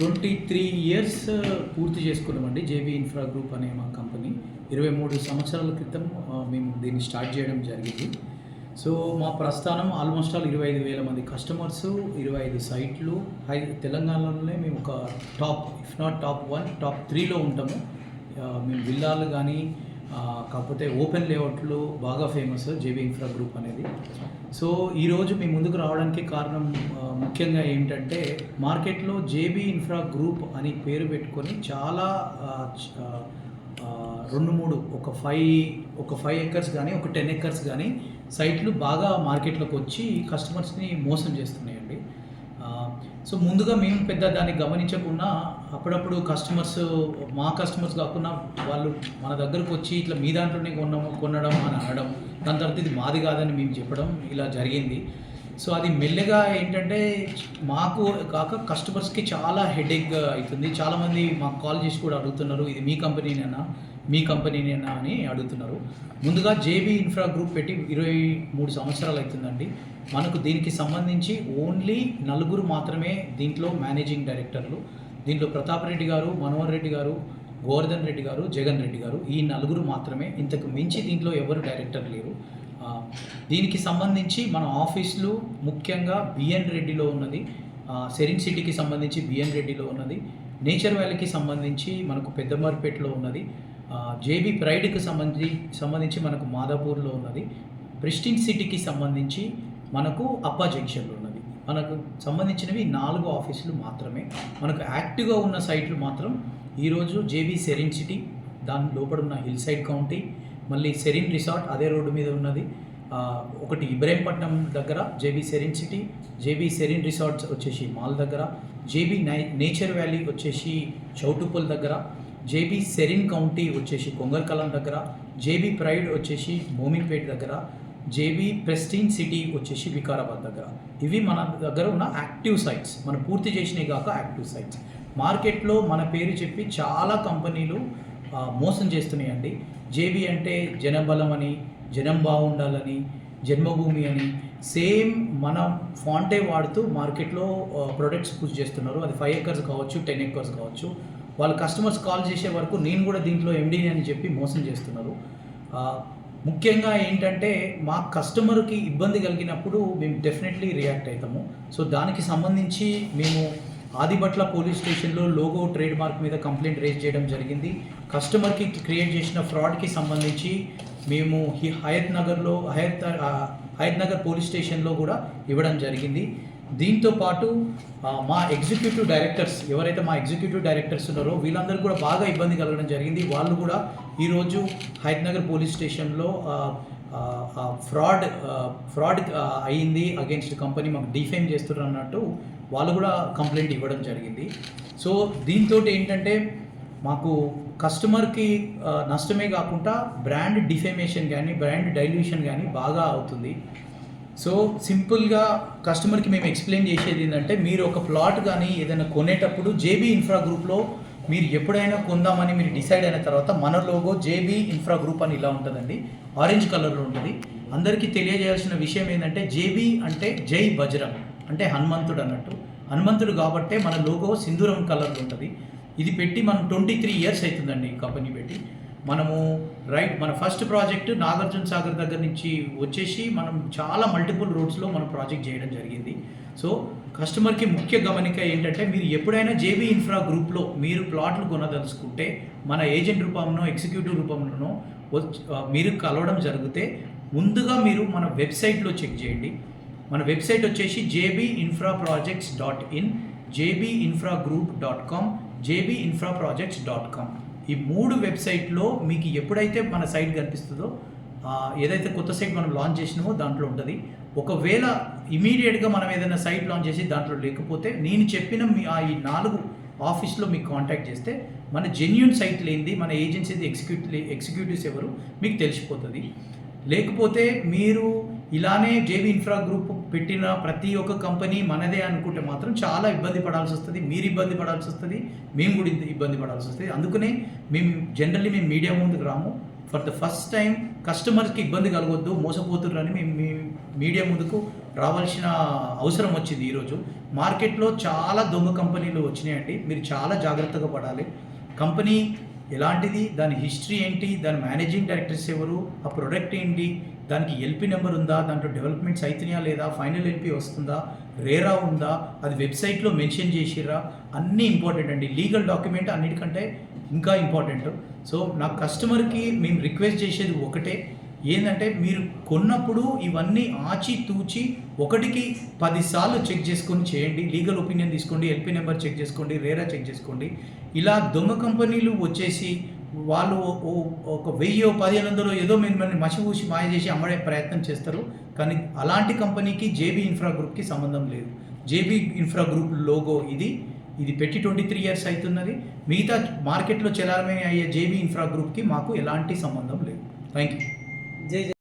Twenty three years పూర్తి చేసుకున్నామండి JB Infra group అనే మా కంపెనీ. ఇరవై మూడు సంవత్సరాల క్రితం మేము దీన్ని స్టార్ట్ చేయడం జరిగింది. సో మా ప్రస్థానం ఆల్మోస్ట్ ఆల్ ఇరవై ఐదు వేల మంది కస్టమర్స్ ఇరవై ఐదు సైట్లు హై తెలంగాణలోనే మేము ఒక top if not top one top త్రీలో ఉంటాము. మేము విల్లాలు కానీ కాకపోతే ఓపెన్ లేఅవుట్లు బాగా ఫేమస్ జేబీ ఇన్ఫ్రా గ్రూప్ అనేది. సో ఈరోజు మీ ముందుకు రావడానికి కారణం ముఖ్యంగా ఏంటంటే మార్కెట్లో జేబీ ఇన్ఫ్రా గ్రూప్ అని పేరు పెట్టుకొని చాలా రెండు మూడు ఒక ఫైవ్ ఒక ఫైవ్ ఎకర్స్ కానీ ఒక టెన్ ఎకర్స్ కానీ సైట్లు బాగా మార్కెట్లోకి వచ్చి కస్టమర్స్ని మోసం చేస్తున్నాయండి. సో ముందుగా మేము పెద్ద దాన్ని గమనించకుండా అప్పుడప్పుడు కస్టమర్స్ మా కస్టమర్స్ కాకుండా వాళ్ళు మన దగ్గరకు వచ్చి ఇట్లా మీ దాంట్లోనే కొన్నాము కొనడం అని అనడం దాని తర్వాత ఇది మాది కాదని మేము చెప్పడం ఇలా జరిగింది. సో అది మెల్లగా ఏంటంటే మాకు కాక కస్టమర్స్కి చాలా హెడేక్ అవుతుంది. చాలామంది మాకు కాల్ చేసి కూడా అడుగుతున్నారు ఇది మీ కంపెనీనేనా మీ కంపెనీనేనా అని అడుగుతున్నారు. ముందుగా జేబీ ఇన్ఫ్రా గ్రూప్ పెట్టి ఇరవై మూడు సంవత్సరాలు అవుతుందండి మనకు దీనికి సంబంధించి ఓన్లీ నలుగురు మాత్రమే దీంట్లో మేనేజింగ్ డైరెక్టర్లు. దీంట్లో ప్రతాప్ రెడ్డి గారు మనోహర్ రెడ్డి గారు గోవర్ధన్ రెడ్డి గారు జగన్ రెడ్డి గారు ఈ నలుగురు మాత్రమే ఇంతకు మించి దీంట్లో ఎవరు డైరెక్టర్ లేరు. దీనికి సంబంధించి మన ఆఫీసులు ముఖ్యంగా బిఎన్ రెడ్డిలో ఉన్నది. సెరిన్ సిటీకి సంబంధించి బిఎన్ రెడ్డిలో ఉన్నది. నేచర్ వ్యాలీకి సంబంధించి మనకు పెద్దమర్పేటలో ఉన్నది. జేబీ ప్రైడ్కి సంబంధించి సంబంధించి మనకు మాదాపూర్లో ఉన్నది. ప్రిస్టిన్ సిటీకి సంబంధించి మనకు అప్పా జంక్షన్లో ఉన్నది. మనకు సంబంధించినవి నాలుగు ఆఫీసులు మాత్రమే. మనకు యాక్టివ్గా ఉన్న సైట్లు మాత్రం ఈరోజు జేబీ సెరిన్ సిటీ దాని లోపల ఉన్న హిల్ సైడ్ కౌంటీ మళ్ళీ సెరిన్ రిసార్ట్ అదే రోడ్డు మీద ఉన్నది. ఒకటి ఇబ్రహీంపట్నం దగ్గర JB Serene City JB Serene Resorts వచ్చేసి మాల్ దగ్గర జేబీ నై నేచర్ వ్యాలీ వచ్చేసి చౌటుపల్ దగ్గర జేబీ సెరిన్ కౌంటీ వచ్చేసి కొంగర్కలం దగ్గర జేబీ ప్రైడ్ వచ్చేసి మోమిన్పేట్ దగ్గర జేబీ ప్రెస్టీన్ సిటీ వచ్చేసి వికారాబాద్ దగ్గర. ఇవి మన దగ్గర ఉన్న యాక్టివ్ సైట్స్. మనం పూర్తి చేసినవి కాక యాక్టివ్ సైట్స్. మార్కెట్లో మన పేరు చెప్పి చాలా కంపెనీలు మోసం చేస్తున్నాయండి. జేబీ అంటే జనబలం అని జనం బాగుండాలని జన్మభూమి అని సేమ్ మన ఫాంటే వాడుతూ మార్కెట్లో ప్రొడక్ట్స్ పూజ చేస్తున్నారు. అది ఫైవ్ ఎకర్స్ కావచ్చు టెన్ ఎకర్స్ కావచ్చు. వాళ్ళు కస్టమర్స్ కాల్ చేసే వరకు నేను కూడా దీంట్లో ఎండీని అని చెప్పి మోసం చేస్తున్నారు. ముఖ్యంగా ఏంటంటే మా కస్టమర్కి ఇబ్బంది కలిగినప్పుడు మేము డెఫినెట్లీ రియాక్ట్ అవుతాము సో దానికి సంబంధించి మేము ఆదిబట్ల పోలీస్ స్టేషన్లో లోగో ట్రేడ్ మార్క్ మీద కంప్లైంట్ రేజ్ చేయడం జరిగింది. కస్టమర్కి క్రియేట్ చేసిన ఫ్రాడ్కి సంబంధించి మేము హయత్ నగర్లో హయత్ హయత్ నగర్ పోలీస్ స్టేషన్లో కూడా ఇవ్వడం జరిగింది. దీంతో పాటు మా ఎగ్జిక్యూటివ్ డైరెక్టర్స్ ఎవరైతే మా ఎగ్జిక్యూటివ్ డైరెక్టర్స్ ఉన్నారో వీళ్ళందరూ కూడా బాగా ఇబ్బంది కలగడం జరిగింది. వాళ్ళు కూడా ఈరోజు హయత్ నగర్ పోలీస్ స్టేషన్లో ఫ్రాడ్ ఫ్రాడ్ అయింది అయ్యింది అగేన్స్ట్ కంపెనీ మాకు డిఫైన్ చేస్తున్నారు అన్నట్టు వాళ్ళు కూడా కంప్లైంట్ ఇవ్వడం జరిగింది. సో దీంతో ఏంటంటే మాకు కస్టమర్కి నష్టమే కాకుండా బ్రాండ్ డిఫేమేషన్ కానీ బ్రాండ్ డైల్యూషన్ కానీ బాగా అవుతుంది. సో సింపుల్గా కస్టమర్కి మేము ఎక్స్ప్లెయిన్ చేసేది ఏంటంటే మీరు ఒక ప్లాట్ కానీ ఏదైనా కొనేటప్పుడు జేబీ ఇన్ఫ్రా గ్రూప్లో మీరు ఎప్పుడైనా కొందామని మీరు డిసైడ్ అయిన తర్వాత మన లోగో జేబీ ఇన్ఫ్రా గ్రూప్ అని ఇలా ఉంటుందండి. ఆరెంజ్ కలర్లో ఉంటుంది. అందరికీ తెలియజేయాల్సిన విషయం ఏంటంటే జేబీ అంటే జై బజరంగ్ అంటే హనుమంతుడు అన్నట్టు. హనుమంతుడు కాబట్టే మన లోగో సింధూరం కలర్లో ఉంటుంది. ఇది పెట్టి మనం ట్వంటీ త్రీ ఇయర్స్ అవుతుందండి ఈ కంపెనీ పెట్టి. మనము రైట్ మన ఫస్ట్ ప్రాజెక్ట్ నాగార్జున సాగర్ దగ్గర నుంచి వచ్చేసి మనం చాలా మల్టిపుల్ రోడ్స్లో మనం ప్రాజెక్ట్ చేయడం జరిగింది. సో కస్టమర్కి ముఖ్య గమనిక ఏంటంటే మీరు ఎప్పుడైనా జేబీ ఇన్ఫ్రా గ్రూప్లో మీరు ప్లాట్లు కొనదలుచుకుంటే మన ఏజెంట్ రూపంలో ఎగ్జిక్యూటివ్ రూపంలోనో మీరు కలవడం జరిగితే ముందుగా మీరు మన వెబ్సైట్లో చెక్ చేయండి. మన వెబ్సైట్ వచ్చేసి JB Infra projects dot in JB Infra group dot com JB Infra projects dot com ఈ మూడు వెబ్సైట్లో మీకు ఎప్పుడైతే మన సైట్ కనిపిస్తుందో ఏదైతే కొత్త సైట్ మనం లాంచ్ చేసినామో దాంట్లో ఉంటుంది. ఒకవేళ ఇమీడియట్గా మనం ఏదైనా సైట్ లాంచ్ చేసి దాంట్లో లేకపోతే నేను చెప్పిన మీ ఆ ఈ నాలుగు ఆఫీస్లో మీకు కాంటాక్ట్ చేస్తే మన జెన్యున్ సైట్ లేనిది మన ఏజెన్సీది ఎగ్జిక్యూటివ్ ఎగ్జిక్యూటివ్స్ ఎవరు మీకు తెలిసిపోతుంది. లేకపోతే మీరు ఇలానే జేబీ ఇన్ఫ్రా గ్రూప్ పెట్టిన ప్రతి ఒక్క కంపెనీ మనదే అనుకుంటే మాత్రం చాలా ఇబ్బంది పడాల్సి వస్తుంది. మీరు ఇబ్బంది పడాల్సి వస్తుంది. మేము కూడా ఇబ్బంది పడాల్సి వస్తుంది. అందుకనే మేము జనరల్లీ మేము మీడియా ముందుకు రాము. ఫర్ ద ఫస్ట్ టైం కస్టమర్స్కి ఇబ్బంది కలగొద్దు మోసపోతుర్రని మేము మీ మీడియా ముందుకు రావాల్సిన అవసరం వచ్చింది ఈరోజు. మార్కెట్లో చాలా దొంగ కంపెనీలు వచ్చినాయండి. మీరు చాలా జాగ్రత్తగా పడాలి. కంపెనీ ఎలాంటిది? దాని హిస్టరీ ఏంటి? దాని మేనేజింగ్ డైరెక్టర్స్ ఎవరు? ఆ ప్రొడక్ట్ ఏంటి? దానికి ఎల్పి నెంబర్ ఉందా? దాంట్లో డెవలప్మెంట్స్ అవుతున్నాయా లేదా? ఫైనల్ ఎల్పి వస్తుందా? రేరా ఉందా? అది వెబ్సైట్లో మెన్షన్ చేసిర్రా? అన్నీ ఇంపార్టెంట్ అండి. లీగల్ డాక్యుమెంట్ అన్నిటికంటే ఇంకా ఇంపార్టెంట్. సో నా కస్టమర్కి మేము రిక్వెస్ట్ చేసేది ఒకటే. ఏంటంటే మీరు కొన్నప్పుడు ఇవన్నీ ఆచి తూచి ఒకటికి పదిసార్లు చెక్ చేసుకొని చేయండి. లీగల్ ఒపీనియన్ తీసుకోండి ఎల్పి నెంబర్ చెక్ చేసుకోండి రేరా చెక్ చేసుకోండి. ఇలా దొంగ కంపెనీలు వచ్చేసి వాళ్ళు ఒక వెయ్యి పదిహేను వందలు ఏదో మిమ్మల్ని మసిపూసి మాయ చేసి అమ్మడే ప్రయత్నం చేస్తారు. కానీ అలాంటి కంపెనీకి జేబీ ఇన్ఫ్రా గ్రూప్కి సంబంధం లేదు. జేబీ ఇన్ఫ్రా గ్రూప్ లోగో ఇది. ఇది పెట్టి ట్వంటీ త్రీ ఇయర్స్ అవుతున్నది. మిగతా మార్కెట్లో చెలారమే అయ్యే జేబీ ఇన్ఫ్రా గ్రూప్కి మాకు ఎలాంటి సంబంధం లేదు. థ్యాంక్ యూ జై జై